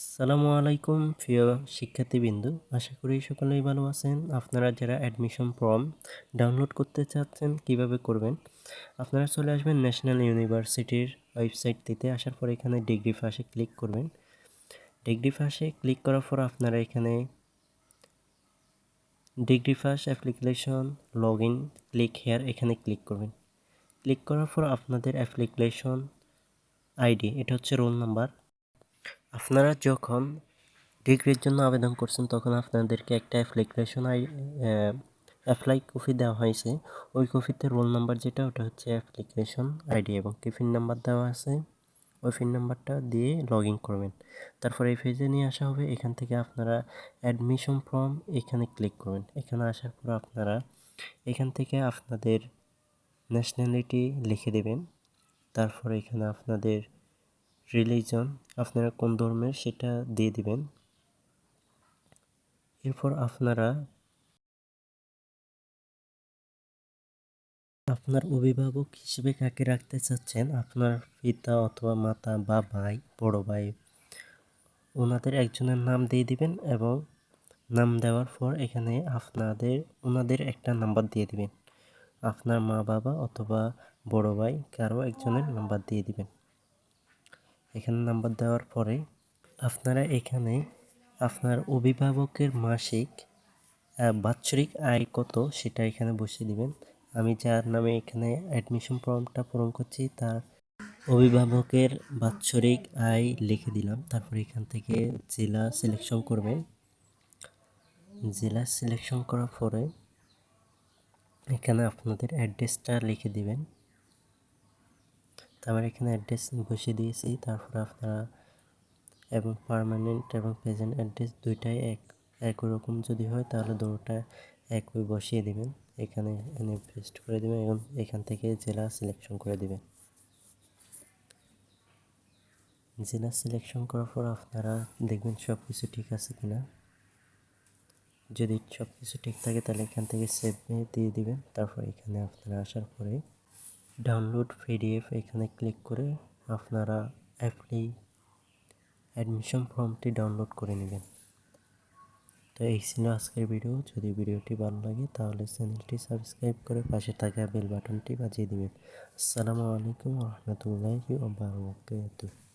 আসসালামু আলাইকুম, প্রিয় শিক্ষার্থীবৃন্দু। আশা করি সকলেই ভালো আছেন। আপনারা যারা অ্যাডমিশন ফর্ম ডাউনলোড করতে চাচ্ছেন, কীভাবে করবেন? আপনারা চলে আসবেন ন্যাশনাল ইউনিভার্সিটির ওয়েবসাইটটিতে আসার পর এখানে ডিগ্রি ফাঁসে ক্লিক করবেন। ডিগ্রি ফাঁসে ক্লিক করার পর আপনারা এখানে degree first application log in click here এখানে ক্লিক করবেন। ক্লিক করার পর আপনাদের অ্যাপ্লিকেশন আইডি এটা হচ্ছে রোল নাম্বার আপনারা যখন ডিগ্রির জন্য আবেদন করছেন, তখন আপনাদেরকে একটা অ্যাপ্লিকেশন অ্যাপ্লাই কপি দেওয়া হয়েছে। ওই কপিতে রোল নাম্বার যেটা, ওটা হচ্ছে অ্যাপ্লিকেশন আইডি এবং টিফিন নাম্বার দেওয়া আছে। ওই পিন নাম্বারটা দিয়ে লগ ইন করবেন। তারপর এই পেজে নিয়ে আসা হবে। এখান থেকে আপনারা অ্যাডমিশন ফর্ম এখানে ক্লিক করবেন। এখানে আসার পর আপনারা এখান থেকে আপনাদের ন্যাশনালিটি লিখে দেবেন। তারপর এখানে আপনাদের রিলিজন আপনারা কোন ধর্মের সেটা দিয়ে দিবেন। এরপর আপনারা আপনার অভিভাবক হিসেবে কাকে রাখতে চাচ্ছেন? আপনার পিতা অথবা মাতা, বা ভাই, বড় ভাই, ওনাদের একজনের নাম দিয়ে দিবেন এবং নাম দেওয়ার পর এখানে আপনাদের, ওনাদের একটা নাম্বার দিয়ে দিবেন। আপনার মা বাবা অথবা বড় ভাই কারও একজনের নাম্বার দিয়ে দিবেন। এখানে নাম্বার দেওয়ার পরে আপনারা এখানে আপনার অভিভাবকের মাসিক বাৎসরিক আয় কত সেটা এখানে বসিয়ে দিবেন। আমি যার নামে এখানে অ্যাডমিশন ফর্মটা পূরণ করছি, তার অভিভাবকের বাৎসরিক আয় লিখে দিলাম। তারপর এখান থেকে জেলা সিলেকশন করবেন জেলা সিলেকশন করার পরে এখানে আপনাদের অ্যাড্রেসটা লিখে দিবেন। তারপর এখানে অ্যাড্রেস বসিয়ে দিয়েছি। তারপর আপনারা এবং পারমানেন্ট এবং প্রেজেন্ট অ্যাড্রেস দুইটাই এক, একই রকম যদি হয় তাহলে দুটোটা একই বসিয়ে দিবেন। এখানে এনে পেস্ট করে দেবেন এবং এখান থেকে জেলা সিলেকশন করে দেবেন। জেলা সিলেকশন করার পর আপনারা দেখবেন সব কিছু ঠিক আছে কি না যদি সব কিছু ঠিক থাকে তাহলে এখান থেকে সেভ দিয়ে দিবেন। তারপর এখানে আপনারা আসার পরে ডাউনলোড পিডিএফ এখানে ক্লিক করে আপনারা অ্যাপলি অ্যাডমিশন ফর্মটি ডাউনলোড করে নেবেন। তো এই ছিল আজকের ভিডিও যদি ভিডিওটি ভালো লাগে তাহলে চ্যানেলটি সাবস্ক্রাইব করে পাশে থাকা বেল বাটনটি বাজিয়ে দেবেন। আসসালামু আলাইকুম রহমতুল্লাহি ওয়া বারাকাতুহু।